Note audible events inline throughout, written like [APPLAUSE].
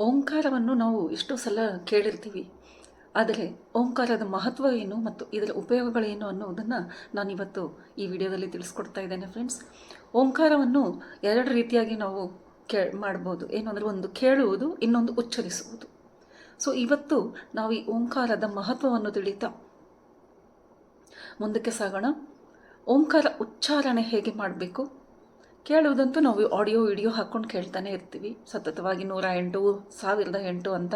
ಓಂಕಾರವನ್ನು ನಾವು ಎಷ್ಟೋ ಸಲ ಕೇಳಿರ್ತೀವಿ. ಆದರೆ ಓಂಕಾರದ ಮಹತ್ವ ಏನು ಮತ್ತು ಇದರ ಉಪಯೋಗಗಳೇನು ಅನ್ನೋದನ್ನು ನಾನಿವತ್ತು ಈ ವಿಡಿಯೋದಲ್ಲಿ ತಿಳಿಸ್ಕೊಡ್ತಾ ಇದ್ದೇನೆ ಫ್ರೆಂಡ್ಸ್ ಓಂಕಾರವನ್ನು ಎರಡು ರೀತಿಯಾಗಿ ನಾವು ಕೇ, ಮಾಡ್ಬೋದು. ಏನು ಅಂದರೆ ಒಂದು ಕೇಳುವುದು, ಇನ್ನೊಂದು ಉಚ್ಚರಿಸುವುದು. ಸೊ ಇವತ್ತು ನಾವು ಈ ಓಂಕಾರದ ಮಹತ್ವವನ್ನು ತಿಳಿತಾ ಮುಂದಕ್ಕೆ ಸಾಗೋಣ. ಓಂಕಾರ ಉಚ್ಚಾರಣೆ ಹೇಗೆ ಮಾಡಬೇಕು? ಕೇಳುವುದಂತೂ ನಾವು ಆಡಿಯೋ ವಿಡಿಯೋ ಹಾಕ್ಕೊಂಡು ಕೇಳ್ತಾನೆ ಇರ್ತೀವಿ. ಸತತವಾಗಿ ನೂರ ಎಂಟು, ಸಾವಿರದ ಎಂಟು ಅಂತ.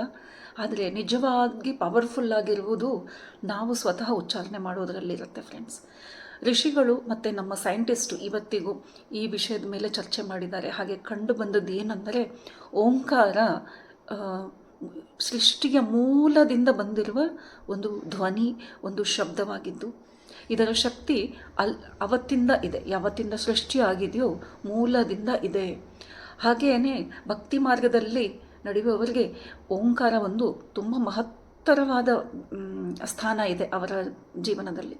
ಆದರೆ ನಿಜವಾಗಿ ಪವರ್ಫುಲ್ ಆಗಿರುವುದು ನಾವು ಸ್ವತಃ ಉಚ್ಚಾರಣೆ ಮಾಡೋದರಲ್ಲಿರುತ್ತೆ ಫ್ರೆಂಡ್ಸ್ ಋಷಿಗಳು ಮತ್ತು ನಮ್ಮ ಸೈಂಟಿಸ್ಟು ಇವತ್ತಿಗೂ ಈ ವಿಷಯದ ಮೇಲೆ ಚರ್ಚೆ ಮಾಡಿದ್ದಾರೆ. ಹಾಗೆ ಕಂಡು ಬಂದದ್ದು ಏನಂದರೆ ಓಂಕಾರ ಸೃಷ್ಟಿಯ ಮೂಲದಿಂದ ಬಂದಿರುವ ಒಂದು ಧ್ವನಿ, ಒಂದು ಶಬ್ದವಾಗಿದ್ದು ಇದರ ಶಕ್ತಿ ಅಲ್ ಅವತ್ತಿಂದ ಇದೆ. ಯಾವತ್ತಿಂದ ಸೃಷ್ಟಿಯಾಗಿದೆಯೋ ಮೂಲದಿಂದ ಇದೆ. ಹಾಗೆಯೇ ಭಕ್ತಿ ಮಾರ್ಗದಲ್ಲಿ ನಡೆಯುವವರಿಗೆ ಓಂಕಾರ ಒಂದು ತುಂಬ ಮಹತ್ತರವಾದ ಸ್ಥಾನ ಇದೆ ಅವರ ಜೀವನದಲ್ಲಿ.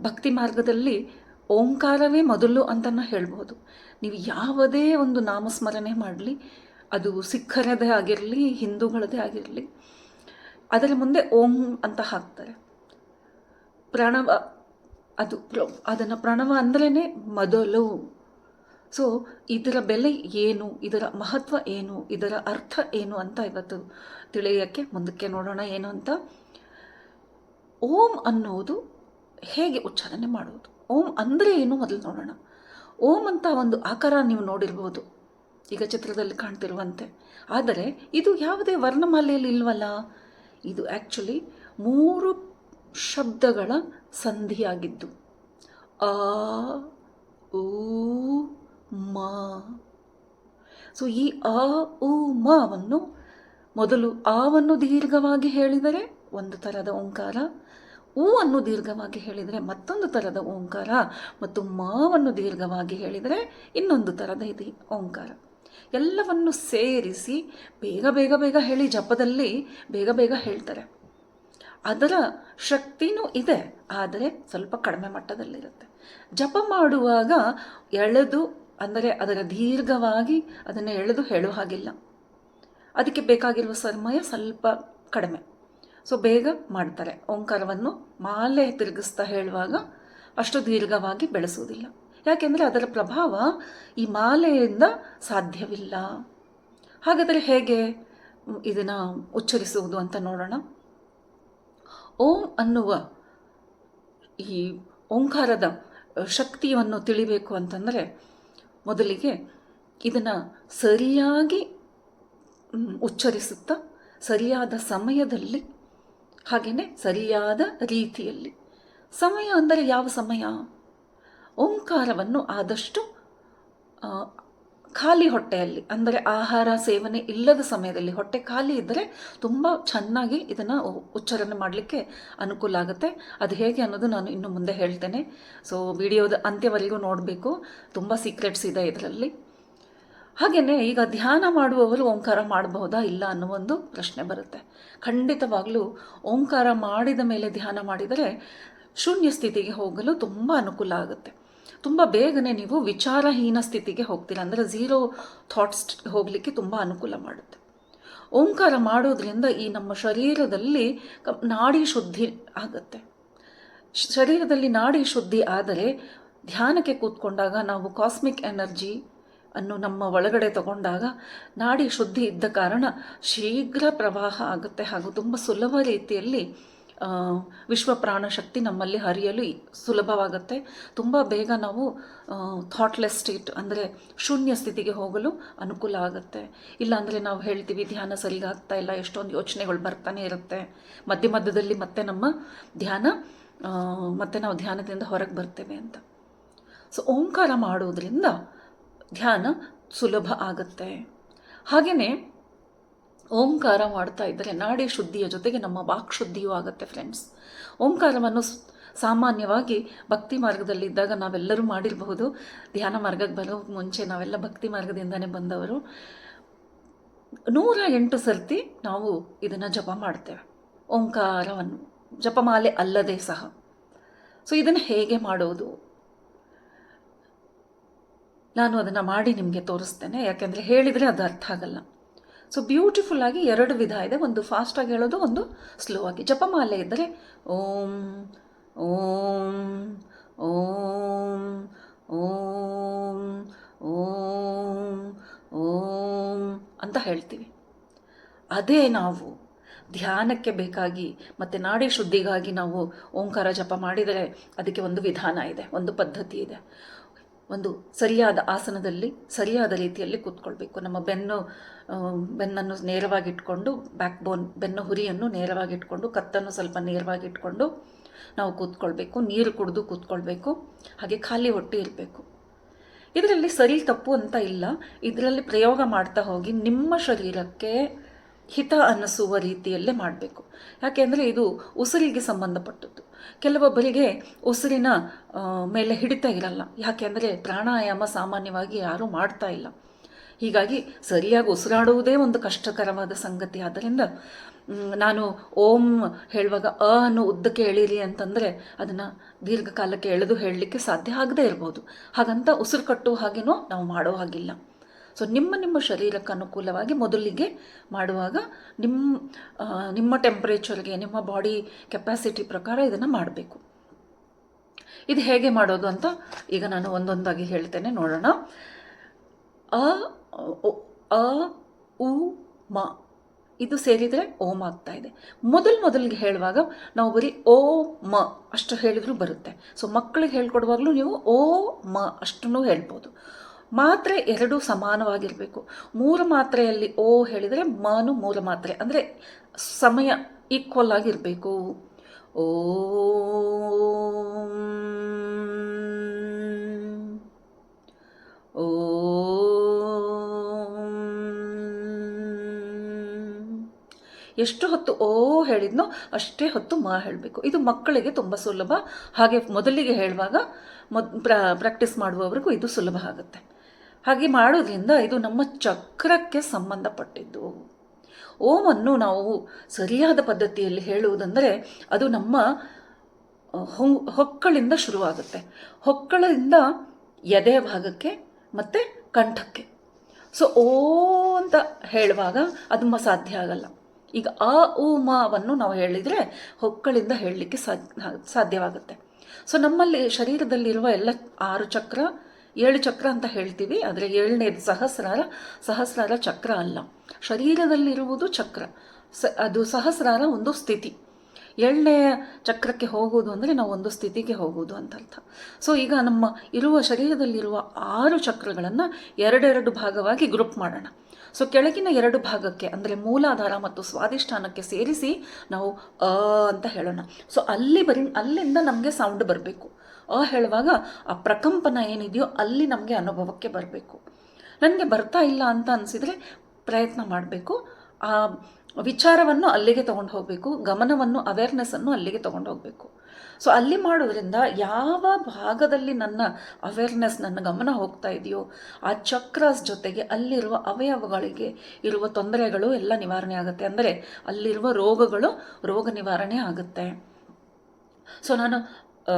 ಭಕ್ತಿ ಮಾರ್ಗದಲ್ಲಿ ಓಂಕಾರವೇ ಮೊದಲು ಅಂತಲೂ ಹೇಳ್ಬೋದು. ನೀವು ಯಾವುದೇ ಒಂದು ನಾಮಸ್ಮರಣೆ ಮಾಡಲಿ, ಅದು ಸಿಖ್ಖರದೇ ಆಗಿರಲಿ, ಹಿಂದೂಗಳದೇ ಆಗಿರಲಿ, ಅದರ ಮುಂದೆ ಓಂ ಅಂತ ಹಾಕ್ತಾರೆ. ಪ್ರಣವ ಅದು ಅದನ್ನು ಪ್ರಣವ ಅಂದ್ರೇ ಮೊದಲು. ಸೊ ಇದರ ಬೆಲೆ ಏನು, ಇದರ ಮಹತ್ವ ಏನು, ಇದರ ಅರ್ಥ ಏನು ಅಂತ ಇವತ್ತು ತಿಳಿಯೋಕ್ಕೆ ಮುಂದಕ್ಕೆ ನೋಡೋಣ ಏನು ಅಂತ. ಓಂ ಅನ್ನೋದು ಹೇಗೆ ಉಚ್ಚಾರಣೆ ಮಾಡುವುದು? ಓಂ ಅಂದರೆ ಏನು ಮೊದಲು ನೋಡೋಣ. ಓಂ ಅಂತ ಒಂದು ಆಕಾರ ನೀವು ನೋಡಿರ್ಬೋದು. ಈಗ ಚಿತ್ರದಲ್ಲಿ ಕಾಣ್ತಿರುವಂತೆ. ಆದರೆ ಇದು ಯಾವುದೇ ವರ್ಣಮಾಲೆಯಲ್ಲಿ ಇಲ್ವಲ್ಲ. ಇದು ಆ್ಯಕ್ಚುಲಿ ಮೂರು ಶಬ್ದಗಳ ಸಂಧಿಯಾಗಿದ್ದು. ಆ, ಊ, ಮ. ಸೊ ಈ ಅ ಊ, ಮವನ್ನು ಮೊದಲು ಆವನ್ನು ದೀರ್ಘವಾಗಿ ಹೇಳಿದರೆ ಒಂದು ಥರದ ಓಂಕಾರ ಊ ಅನ್ನು ದೀರ್ಘವಾಗಿ ಹೇಳಿದರೆ ಮತ್ತೊಂದು ಥರದ ಓಂಕಾರ, ಮತ್ತು ಮಾವನ್ನು ದೀರ್ಘವಾಗಿ ಹೇಳಿದರೆ ಇನ್ನೊಂದು ಥರದ ಇದೆ ಓಂಕಾರ. ಎಲ್ಲವನ್ನು ಸೇರಿಸಿ ಬೇಗ ಬೇಗ ಬೇಗ ಹೇಳಿ ಜಪದಲ್ಲಿ ಬೇಗ ಬೇಗ ಹೇಳ್ತಾರೆ. ಅದರ ಶಕ್ತಿನೂ ಇದೆ, ಆದರೆ ಸ್ವಲ್ಪ ಕಡಿಮೆ ಮಟ್ಟದಲ್ಲಿರುತ್ತೆ. ಜಪ ಮಾಡುವಾಗ ಎಳೆದು, ಅಂದರೆ ಅದರ ದೀರ್ಘವಾಗಿ ಅದನ್ನು ಎಳೆದು ಹೇಳೋ ಹಾಗಿಲ್ಲ. ಅದಕ್ಕೆ ಬೇಕಾಗಿರುವ ಸಮಯ ಸ್ವಲ್ಪ ಕಡಿಮೆ. ಸೊ, ಬೇಗ ಮಾಡ್ತಾರೆ. ಓಂಕಾರವನ್ನು ಮಾಲೆ ತಿರುಗಿಸ್ತಾ ಹೇಳುವಾಗ ಅಷ್ಟು ದೀರ್ಘವಾಗಿ ಬೆಳೆಸುವುದಿಲ್ಲ. ಯಾಕೆಂದರೆ ಅದರ ಪ್ರಭಾವ ಈ ಮಾಲೆಯಿಂದ ಸಾಧ್ಯವಿಲ್ಲ. ಹಾಗಾದರೆ ಹೇಗೆ ಇದನ್ನು ಉಚ್ಚರಿಸುವುದು ಅಂತ ನೋಡೋಣ. ಓಂ ಅನ್ನುವ ಈ ಓಂಕಾರದ ಶಕ್ತಿಯನ್ನು ತಿಳಿಬೇಕು ಅಂತಂದರೆ ಮೊದಲಿಗೆ ಇದನ್ನು ಸರಿಯಾಗಿ ಉಚ್ಚರಿಸುತ್ತಾ, ಸರಿಯಾದ ಸಮಯದಲ್ಲಿ ಹಾಗೆಯೇ ಸರಿಯಾದ ರೀತಿಯಲ್ಲಿ. ಸಮಯ ಅಂದರೆ ಯಾವ ಸಮಯ? ಓಂಕಾರವನ್ನು ಆದಷ್ಟು ಖಾಲಿ ಹೊಟ್ಟೆಯಲ್ಲಿ, ಅಂದರೆ ಆಹಾರ ಸೇವನೆ ಇಲ್ಲದ ಸಮಯದಲ್ಲಿ ಹೊಟ್ಟೆ ಖಾಲಿ ಇದ್ದರೆ ತುಂಬ ಚೆನ್ನಾಗಿ ಇದನ್ನು ಉಚ್ಚಾರಣೆ ಮಾಡಲಿಕ್ಕೆ ಅನುಕೂಲ ಆಗುತ್ತೆ. ಅದು ಹೇಗೆ ಅನ್ನೋದು ನಾನು ಇನ್ನು ಮುಂದೆ ಹೇಳ್ತೇನೆ. ಸೊ ವಿಡಿಯೋದ ಅಂತ್ಯವರೆಗೂ ನೋಡಬೇಕು. ತುಂಬ ಸೀಕ್ರೆಟ್ಸ್ ಇದೆ ಇದರಲ್ಲಿ. ಹಾಗೆಯೇ ಈಗ ಧ್ಯಾನ ಮಾಡುವವರು ಓಂಕಾರ ಮಾಡಬಹುದಾ ಇಲ್ಲ ಅನ್ನೋ ಒಂದು ಪ್ರಶ್ನೆ ಬರುತ್ತೆ. ಖಂಡಿತವಾಗಲೂ ಓಂಕಾರ ಮಾಡಿದ ಮೇಲೆ ಧ್ಯಾನ ಮಾಡಿದರೆ ಶೂನ್ಯ ಸ್ಥಿತಿಗೆ ಹೋಗಲು ತುಂಬ ಅನುಕೂಲ ಆಗುತ್ತೆ. ತುಂಬ ಬೇಗನೆ ನೀವು ವಿಚಾರಹೀನ ಸ್ಥಿತಿಗೆ ಹೋಗ್ತೀರ. ಅಂದರೆ ಝೀರೋ ಥಾಟ್ಸ್ ಹೋಗಲಿಕ್ಕೆ ತುಂಬ ಅನುಕೂಲ ಮಾಡುತ್ತೆ. ಓಂಕಾರ ಮಾಡೋದ್ರಿಂದ ಈ ನಮ್ಮ ಶರೀರದಲ್ಲಿ ನಾಡಿ ಶುದ್ಧಿ ಆಗುತ್ತೆ. ಶರೀರದಲ್ಲಿ ನಾಡಿ ಶುದ್ಧಿ ಆದರೆ ಧ್ಯಾನಕ್ಕೆ ಕೂತ್ಕೊಂಡಾಗ ನಾವು ಕಾಸ್ಮಿಕ್ ಎನರ್ಜಿ ಅನ್ನು ನಮ್ಮ ಒಳಗಡೆ ತಗೊಂಡಾಗ ನಾಡಿ ಶುದ್ಧಿ ಇದ್ದ ಕಾರಣ ಶೀಘ್ರ ಪ್ರವಾಹ ಆಗುತ್ತೆ ಹಾಗೂ ತುಂಬ ಸುಲಭ ರೀತಿಯಲ್ಲಿ ವಿಶ್ವ ಪ್ರಾಣಶಕ್ತಿ ನಮ್ಮಲ್ಲಿ ಹರಿಯಲು ಸುಲಭವಾಗುತ್ತೆ. ತುಂಬ ಬೇಗ ನಾವು ಥಾಟ್ಲೆಸ್ ಸ್ಟೇಟ್ ಅಂದರೆ ಶೂನ್ಯ ಸ್ಥಿತಿಗೆ ಹೋಗಲು ಅನುಕೂಲ ಆಗುತ್ತೆ. ಇಲ್ಲಾಂದರೆ ನಾವು ಹೇಳ್ತೀವಿ, ಧ್ಯಾನ ಸರಿಗಾಗ್ತಾ ಇಲ್ಲ, ಎಷ್ಟೊಂದು ಯೋಚನೆಗಳು ಬರ್ತಾನೆ ಇರುತ್ತೆ. ಮಧ್ಯ ಮಧ್ಯದಲ್ಲಿ ಮತ್ತೆ ನಮ್ಮ ಧ್ಯಾನ ಮತ್ತೆ ನಾವು ಧ್ಯಾನದಿಂದ ಹೊರಗೆ ಬರ್ತೇವೆ ಅಂತ. ಸೊ ಓಂಕಾರ ಮಾಡೋದ್ರಿಂದ ಧ್ಯಾನ ಸುಲಭ ಆಗುತ್ತೆ. ಹಾಗೆಯೇ ಓಂಕಾರ ಮಾಡ್ತಾ ಇದ್ದರೆ ನಾಡಿ ಶುದ್ಧಿಯ ಜೊತೆಗೆ ನಮ್ಮ ವಾಕ್ ಶುದ್ಧಿಯೂ ಆಗುತ್ತೆ ಫ್ರೆಂಡ್ಸ್ ಓಂಕಾರವನ್ನು ಸಾಮಾನ್ಯವಾಗಿ ಭಕ್ತಿ ಮಾರ್ಗದಲ್ಲಿದ್ದಾಗ ನಾವೆಲ್ಲರೂ ಮಾಡಿರಬಹುದು. ಧ್ಯಾನ ಮಾರ್ಗಕ್ಕೆ ಬರೋ ಮುಂಚೆ ನಾವೆಲ್ಲ ಭಕ್ತಿ ಮಾರ್ಗದಿಂದನೇ ಬಂದವರು. ನೂರ ಎಂಟು ಸರ್ತಿ ನಾವು ಇದನ್ನು ಜಪ ಮಾಡ್ತೇವೆ. ಓಂಕಾರವನ್ನು, ಜಪಮಾಲೆ ಅಲ್ಲದೆ ಸಹ. ಸೊ ಇದನ್ನು ಹೇಗೆ ಮಾಡೋದು? ನಾನು ಅದನ್ನು ಮಾಡಿ ನಿಮಗೆ ತೋರಿಸ್ತೇನೆ. ಯಾಕೆಂದರೆ ಹೇಳಿದರೆ ಅದು ಅರ್ಥ ಆಗಲ್ಲ. ಸೊ ಬ್ಯೂಟಿಫುಲ್ ಆಗಿ ಎರಡು ವಿಧ ಇದೆ. ಒಂದು ಫಾಸ್ಟಾಗಿ ಹೇಳೋದು, ಒಂದು ಸ್ಲೋ ಆಗಿ. ಜಪಮಾಲೆ ಇದ್ದರೆ ಓಂ ಓಂ ಓಂ ಓಂ ಓಂ ಓಂ ಅಂತ ಹೇಳ್ತೀವಿ. ಅದೇ ನಾವು ಧ್ಯಾನಕ್ಕೆ ಬೇಕಾಗಿ ಮತ್ತು ನಾಡಿ ಶುದ್ಧಿಗಾಗಿ ನಾವು ಓಂಕಾರ ಜಪ ಮಾಡಿದರೆ ಅದಕ್ಕೆ ಒಂದು ವಿಧಾನ ಇದೆ, ಒಂದು ಪದ್ಧತಿ ಇದೆ. ಒಂದು ಸರಿಯಾದ ಆಸನದಲ್ಲಿ, ಸರಿಯಾದ ರೀತಿಯಲ್ಲಿ ಕೂತ್ಕೊಳ್ಬೇಕು. ನಮ್ಮ ಬೆನ್ನು ಬೆನ್ನನ್ನು ನೇರವಾಗಿಟ್ಕೊಂಡು ಬ್ಯಾಕ್ ಬೋನ್ ಬೆನ್ನು ಹುರಿಯನ್ನು ನೇರವಾಗಿಟ್ಕೊಂಡು, ಕತ್ತನ್ನು ಸ್ವಲ್ಪ ನೇರವಾಗಿಟ್ಕೊಂಡು ನಾವು ಕೂತ್ಕೊಳ್ಬೇಕು. ನೀರು ಕುಡಿದು ಕೂತ್ಕೊಳ್ಬೇಕು. ಹಾಗೆ ಖಾಲಿ ಹೊಟ್ಟೆ ಇರಬೇಕು. ಇದರಲ್ಲಿ ಸರಿ ತಪ್ಪು ಅಂತ ಇಲ್ಲ. ಇದರಲ್ಲಿ ಪ್ರಯೋಗ ಮಾಡ್ತಾ ಹೋಗಿ ನಿಮ್ಮ ಶರೀರಕ್ಕೆ ಹಿತ ಅನ್ನಿಸುವ ರೀತಿಯಲ್ಲೇ ಮಾಡಬೇಕು. ಯಾಕೆಂದರೆ ಇದು ಉಸಿರಿಗೆ ಸಂಬಂಧಪಟ್ಟದ್ದು. ಕೆಲವೊಬ್ಬರಿಗೆ ಉಸಿರಿನ ಮೇಲೆ ಹಿಡಿತ ಇರಲ್ಲ. ಯಾಕೆಂದರೆ ಪ್ರಾಣಾಯಾಮ ಸಾಮಾನ್ಯವಾಗಿ ಯಾರೂ ಮಾಡ್ತಾ ಇಲ್ಲ. ಹೀಗಾಗಿ ಸರಿಯಾಗಿ ಉಸಿರಾಡುವುದೇ ಒಂದು ಕಷ್ಟಕರವಾದ ಸಂಗತಿ. ಆದ್ದರಿಂದ ನಾನು ಓಂ ಹೇಳುವಾಗ ಅ ಅನ್ನು ಉದ್ದಕ್ಕೆ ಎಳೀರಿ ಅಂತಂದರೆ ಅದನ್ನು ದೀರ್ಘಕಾಲಕ್ಕೆ ಎಳೆದು ಹೇಳಲಿಕ್ಕೆ ಸಾಧ್ಯ ಆಗದೇ ಇರ್ಬೋದು. ಹಾಗಂತ ಉಸಿರು ಕಟ್ಟುವ ಹಾಗೇನೋ ನಾವು ಮಾಡೋ ಹಾಗಿಲ್ಲ. ಸೊ ನಿಮ್ಮ ನಿಮ್ಮ ಶರೀರಕ್ಕೆ ಅನುಕೂಲವಾಗಿ ಮೊದಲಿಗೆ ಮಾಡುವಾಗ ನಿಮ್ಮ ನಿಮ್ಮ ಟೆಂಪ್ರೇಚರ್ಗೆ ನಿಮ್ಮ ಬಾಡಿ ಕೆಪಾಸಿಟಿ ಪ್ರಕಾರ ಇದನ್ನು ಮಾಡಬೇಕು. ಇದು ಹೇಗೆ ಮಾಡೋದು ಅಂತ ಈಗ ನಾನು ಒಂದೊಂದಾಗಿ ಹೇಳ್ತೇನೆ, ನೋಡೋಣ. ಅ ಅ, ಉ, ಮ, ಇದು ಸೇರಿದರೆ ಓಮ್ ಆಗ್ತಾ ಇದೆ. ಮೊದಲು ಮೊದಲಿಗೆ ಹೇಳುವಾಗ ನಾವು ಬರೀ ಓ, ಮ ಅಷ್ಟು ಹೇಳಿದರೂ ಬರುತ್ತೆ. ಸೊ ಮಕ್ಕಳಿಗೆ ಹೇಳ್ಕೊಡುವಾಗಲೂ ನೀವು ಓ, ಮ ಅಷ್ಟನ್ನು ಹೇಳ್ಬೋದು. ಮಾತ್ರೆ ಎರಡೂ ಸಮಾನವಾಗಿರಬೇಕು. ಮೂರು ಮಾತ್ರೆಯಲ್ಲಿ ಓ ಹೇಳಿದರೆ ಮನು ಮೂರು ಮಾತ್ರೆ. ಅಂದರೆ ಸಮಯ ಈಕ್ವಲ್ ಆಗಿರಬೇಕು. ಓ. ಓಂ. ಎಷ್ಟು ಹೊತ್ತು ಓ ಹೇಳಿದ್ನೋ ಅಷ್ಟೇ ಹೊತ್ತು ಮಾ ಹೇಳಬೇಕು. ಇದು ಮಕ್ಕಳಿಗೆ ತುಂಬ ಸುಲಭ. ಹಾಗೆ ಮೊದಲಿಗೆ ಹೇಳುವಾಗ ಮೊದ್ ಪ್ರ ಪ್ರಾಕ್ಟೀಸ್ ಮಾಡುವವರೆಗೂ ಇದು ಸುಲಭ ಆಗುತ್ತೆ. ಹಾಗೆ ಮಾಡೋದ್ರಿಂದ ಇದು ನಮ್ಮ ಚಕ್ರಕ್ಕೆ ಸಂಬಂಧಪಟ್ಟಿದ್ದು. ಓಮನ್ನು ನಾವು ಸರಿಯಾದ ಪದ್ಧತಿಯಲ್ಲಿ ಹೇಳುವುದಂದರೆ ಅದು ನಮ್ಮ ಹೊಕ್ಕಳಿಂದ ಶುರುವಾಗುತ್ತೆ. ಹೊಕ್ಕಳಿಂದ ಎದೆ ಭಾಗಕ್ಕೆ ಮತ್ತು ಕಂಠಕ್ಕೆ. ಸೊ, ಓ ಅಂತ ಹೇಳುವಾಗ ಅದು ಸಾಧ್ಯ ಆಗಲ್ಲ. ಈಗ ಆ, ಉ ನಾವು ಹೇಳಿದರೆ ಹೊಕ್ಕಳಿಂದ ಹೇಳಲಿಕ್ಕೆ ಸಾಧ್ಯ ಸಾಧ್ಯವಾಗುತ್ತೆ. ಸೊ, ನಮ್ಮಲ್ಲಿ ಶರೀರದಲ್ಲಿರುವ ಎಲ್ಲ ಆರು ಚಕ್ರ ಏಳು ಚಕ್ರ ಅಂತ ಹೇಳ್ತೀವಿ. ಆದರೆ ಏಳನೇದು ಸಹಸ್ರಾರ ಸಹಸ್ರಾರ ಚಕ್ರ ಅಲ್ಲ. ಶರೀರದಲ್ಲಿರುವುದು ಚಕ್ರ. ಸ, ಅದು ಸಹಸ್ರಾರ ಒಂದು ಸ್ಥಿತಿ. ಏಳನೇ ಚಕ್ರಕ್ಕೆ ಹೋಗುವುದು ಅಂದರೆ ನಾವು ಒಂದು ಸ್ಥಿತಿಗೆ ಹೋಗುವುದು ಅಂತ ಅರ್ಥ. ಸೊ ಈಗ ನಮ್ಮ ಇರುವ ಶರೀರದಲ್ಲಿರುವ ಆರು ಚಕ್ರಗಳನ್ನು ಎರಡೆರಡು ಭಾಗವಾಗಿ ಗ್ರೂಪ್ ಮಾಡೋಣ. ಸೊ ಕೆಳಗಿನ ಎರಡು ಭಾಗಕ್ಕೆ ಅಂದರೆ ಮೂಲಾಧಾರ ಮತ್ತು ಸ್ವಾದಿಷ್ಠಾನಕ್ಕೆ ಸೇರಿಸಿ ನಾವು ಅ ಅಂತ ಹೇಳೋಣ. ಸೊ ಅಲ್ಲಿ ಬರಿ, ಅಲ್ಲಿಂದ ನಮಗೆ ಸೌಂಡ್ ಬರಬೇಕು. ಅ ಹೇಳುವಾಗ ಆ ಪ್ರಕಂಪನ ಏನಿದೆಯೋ ಅಲ್ಲಿ ನಮಗೆ ಅನುಭವಕ್ಕೆ ಬರಬೇಕು. ನನಗೆ ಬರ್ತಾ ಇಲ್ಲ ಅಂತ ಅನಿಸಿದರೆ ಪ್ರಯತ್ನ ಮಾಡಬೇಕು. ಆ ವಿಚಾರವನ್ನು ಅಲ್ಲಿಗೆ ತೊಗೊಂಡು ಹೋಗಬೇಕು. ಗಮನವನ್ನು ಅವೇರ್ನೆಸ್ಸನ್ನು ಅಲ್ಲಿಗೆ ತೊಗೊಂಡು ಹೋಗಬೇಕು. ಸೊ ಅಲ್ಲಿ ಮಾಡೋದ್ರಿಂದ ಯಾವ ಭಾಗದಲ್ಲಿ ನನ್ನ ಅವೇರ್ನೆಸ್ ನನ್ನ ಗಮನ ಹೋಗ್ತಾ ಇದೆಯೋ, ಆ ಚಕ್ರಸ್ ಜೊತೆಗೆ ಅಲ್ಲಿರುವ ಅವಯವಗಳಿಗೆ ಇರುವ ತೊಂದರೆಗಳು ಎಲ್ಲ ನಿವಾರಣೆ ಆಗುತ್ತೆ. ಅಂದರೆ ಅಲ್ಲಿರುವ ರೋಗಗಳು ರೋಗ ನಿವಾರಣೆ ಆಗುತ್ತೆ. ಸೊ ನಾನು ಸೊ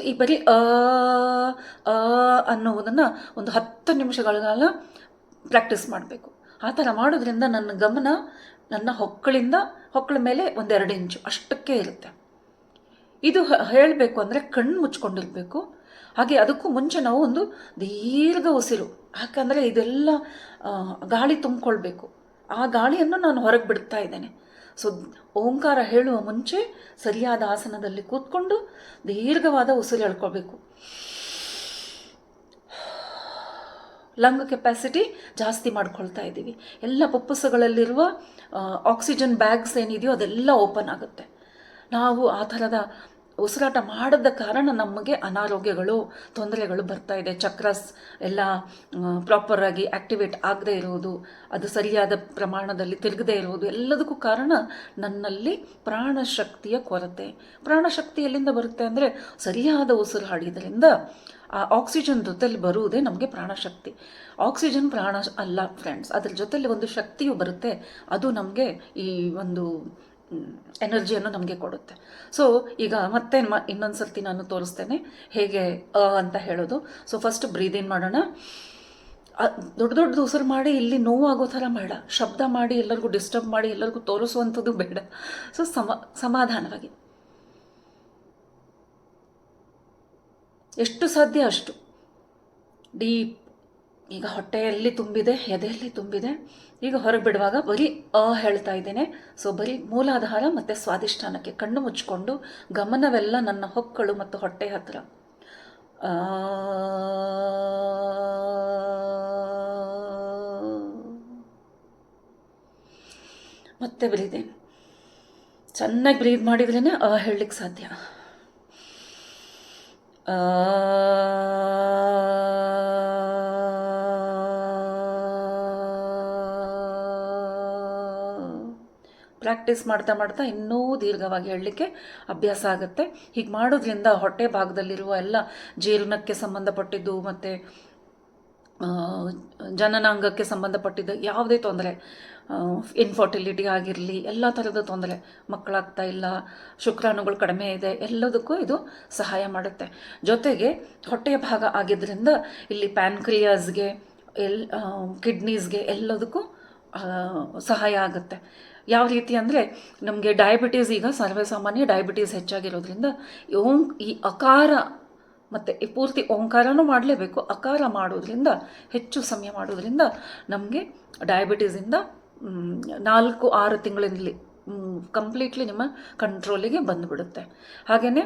ಈ ಬರೀ ಅ ಅ ಅನ್ನುವುದನ್ನು ಒಂದು ಹತ್ತು ನಿಮಿಷಗಳ ಕಾಲ ಪ್ರಾಕ್ಟೀಸ್ ಮಾಡಬೇಕು ಆ ಥರ ಮಾಡೋದ್ರಿಂದ ನನ್ನ ಗಮನ ನನ್ನ ಹೊಕ್ಕಳಿಂದ ಹೊಕ್ಕಳ ಮೇಲೆ ಒಂದೆರಡು ಇಂಚು ಅಷ್ಟಕ್ಕೆ ಇರುತ್ತೆ ಇದು ಹೇಳಬೇಕು ಅಂದರೆ ಕಣ್ಣು ಮುಚ್ಕೊಂಡಿರಬೇಕು. ಹಾಗೆ ಅದಕ್ಕೂ ಮುಂಚೆ ನಾವು ಒಂದು ದೀರ್ಘ ಉಸಿರು. ಯಾಕಂದರೆ ಇದೆಲ್ಲ ಗಾಳಿ ತುಂಬಿಕೊಳ್ಬೇಕು. ಆ ಗಾಳಿಯನ್ನು ನಾನು ಹೊರಗೆ ಬಿಡ್ತಾ ಇದ್ದೇನೆ. ಸೊ, ಓಂಕಾರ ಹೇಳುವ ಮುಂಚೆ ಸರಿಯಾದ ಆಸನದಲ್ಲಿ ಕೂತ್ಕೊಂಡು ದೀರ್ಘವಾದ ಉಸಿರು ಎಳ್ಕೊಳ್ಬೇಕು. ಲಂಗ್ ಕೆಪಾಸಿಟಿ ಜಾಸ್ತಿ ಮಾಡ್ಕೊಳ್ತಾ ಇದ್ದೀವಿ. ಎಲ್ಲ ಪಪ್ಪುಸಗಳಲ್ಲಿರುವ ಆಕ್ಸಿಜನ್ ಬ್ಯಾಗ್ಸ್ ಏನಿದೆಯೋ ಅದೆಲ್ಲ ಓಪನ್ ಆಗುತ್ತೆ. ನಾವು ಆ ಥರದ ಉಸಿರಾಟ ಮಾಡದ ಕಾರಣ ನಮಗೆ ಅನಾರೋಗ್ಯಗಳು, ತೊಂದರೆಗಳು ಬರ್ತಾ ಇದೆ. ಚಕ್ರಸ್ ಎಲ್ಲ ಪ್ರಾಪರಾಗಿ ಆಕ್ಟಿವೇಟ್ ಆಗದೆ ಇರೋದು, ಅದು ಸರಿಯಾದ ಪ್ರಮಾಣದಲ್ಲಿ ತಿರುಗದೇ ಇರೋದು, ಎಲ್ಲದಕ್ಕೂ ಕಾರಣ ನನ್ನಲ್ಲಿ ಪ್ರಾಣಶಕ್ತಿಯ ಕೊರತೆ. ಪ್ರಾಣಶಕ್ತಿ ಎಲ್ಲಿಂದ ಬರುತ್ತೆ ಅಂದರೆ ಸರಿಯಾದ ಉಸಿರಾಡಿದ್ರಿಂದ ಆ ಆಕ್ಸಿಜನ್ ಜೊತೆಲಿ ಬರುವುದೇ ನಮಗೆ ಪ್ರಾಣಶಕ್ತಿ. ಆಕ್ಸಿಜನ್ ಪ್ರಾಣ ಅಲ್ಲ ಫ್ರೆಂಡ್ಸ್ ಅದ್ರ ಜೊತೆಲಿ ಒಂದು ಶಕ್ತಿಯು ಬರುತ್ತೆ. ಅದು ನಮಗೆ ಈ ಒಂದು ಎನರ್ಜಿಯನ್ನು ನಮಗೆ ಕೊಡುತ್ತೆ. ಸೊ ಈಗ ಮತ್ತೆ ಇನ್ನೊಂದು ಸರ್ತಿ ನಾನು ತೋರಿಸ್ತೇನೆ ಹೇಗೆ ಅ ಅಂತ ಹೇಳೋದು. ಸೊ ಫಸ್ಟ್ ಬ್ರೀದ್ ಇನ್ ಮಾಡೋಣ. ದೊಡ್ಡ ದೊಡ್ಡ ಉಸಿರು ಮಾಡಿ ಇಲ್ಲಿ ನೋವಾಗೋ ಥರ ಬೇಡ. ಶಬ್ದ ಮಾಡಿ ಎಲ್ಲರಿಗೂ ಡಿಸ್ಟರ್ಬ್ ಮಾಡಿ ಎಲ್ಲರಿಗೂ ತೋರಿಸುವಂಥದ್ದು ಬೇಡ. ಸೊ ಸಮ ಸಮಾಧಾನವಾಗಿ. ಎಷ್ಟು ಸಾಧ್ಯ ಅಷ್ಟು? ಡೀಪ್ ಈಗ ಹೊಟ್ಟೆಯಲ್ಲಿ ತುಂಬಿದೆ ಎದೆಯಲ್ಲಿ ತುಂಬಿದೆ. ಈಗ ಹೊರಗೆ ಬಿಡುವಾಗ ಬರೀ ಅ ಹೇಳ್ತಾ ಇದ್ದೇನೆ. ಸೊ ಬರೀ ಮೂಲಾಧಾರ ಮತ್ತು ಸ್ವಾದಿಷ್ಠಾನಕ್ಕೆ ಕಣ್ಣು ಮುಚ್ಚಿಕೊಂಡು ಗಮನವೆಲ್ಲ ನನ್ನ ಹೊಕ್ಕಳು ಮತ್ತು ಹೊಟ್ಟೆ ಹತ್ತಿರ ಆ, ಮತ್ತೆ ಬರೀದೆ. ಚೆನ್ನಾಗಿ ಬ್ರೀದ್ ಮಾಡಿದ್ರೇ ಅ ಹೇಳಲಿಕ್ಕೆ ಸಾಧ್ಯ. ಪ್ರಾಕ್ಟೀಸ್ ಮಾಡ್ತಾ ಮಾಡ್ತಾ ಇನ್ನೂ ದೀರ್ಘವಾಗಿ ಹೇಳಲಿಕ್ಕೆ ಅಭ್ಯಾಸ ಆಗುತ್ತೆ. ಹೀಗೆ ಮಾಡೋದ್ರಿಂದ ಹೊಟ್ಟೆ ಭಾಗದಲ್ಲಿರುವ ಎಲ್ಲ ಜೀರ್ಣಕ್ಕೆ ಸಂಬಂಧಪಟ್ಟಿದ್ದು ಮತ್ತು ಜನನಾಂಗಕ್ಕೆ ಸಂಬಂಧಪಟ್ಟಿದ್ದು ಯಾವುದೇ ತೊಂದರೆ ಇನ್ಫರ್ಟಿಲಿಟಿ ಆಗಿರಲಿ, ಎಲ್ಲ ಥರದ ತೊಂದರೆ ಮಕ್ಕಳಾಗ್ತಾ ಇಲ್ಲ, ಶುಕ್ರಾಣುಗಳು ಕಡಿಮೆ ಇದೆ, ಎಲ್ಲದಕ್ಕೂ ಇದು ಸಹಾಯ ಮಾಡುತ್ತೆ. ಜೊತೆಗೆ ಹೊಟ್ಟೆಯ ಭಾಗ ಆಗಿದ್ದರಿಂದ ಇಲ್ಲಿ ಪ್ಯಾನ್ಕ್ರಿಯಾಸ್ಗೆ ಎಲ್ ಕಿಡ್ನೀಸ್ಗೆ ಎಲ್ಲದಕ್ಕೂ ಸಹಾಯ ಆಗುತ್ತೆ. ಯಾವ ರೀತಿ ಅಂದರೆ ನಮಗೆ ಡಯಾಬಿಟೀಸ್ ಈಗ ಸರ್ವೇಸಾಮಾನ್ಯ ಡಯಾಬಿಟೀಸ್ ಹೆಚ್ಚಾಗಿರೋದ್ರಿಂದ ಓಂ ಈ ಅಕಾರ ಮತ್ತು ಈ ಪೂರ್ತಿ ಓಂಕಾರನೂ ಮಾಡಲೇಬೇಕು. ಅಕಾರ ಮಾಡೋದ್ರಿಂದ, ಹೆಚ್ಚು ಸಮಯ ಮಾಡೋದ್ರಿಂದ ನಮಗೆ ಡಯಾಬಿಟೀಸಿಂದ ನಾಲ್ಕು, ಆರು ತಿಂಗಳಲ್ಲಿ ಕಂಪ್ಲೀಟ್ಲಿ ನಿಮ್ಮ ಕಂಟ್ರೋಲಿಗೆ ಬಂದುಬಿಡುತ್ತೆ. ಹಾಗೆಯೇ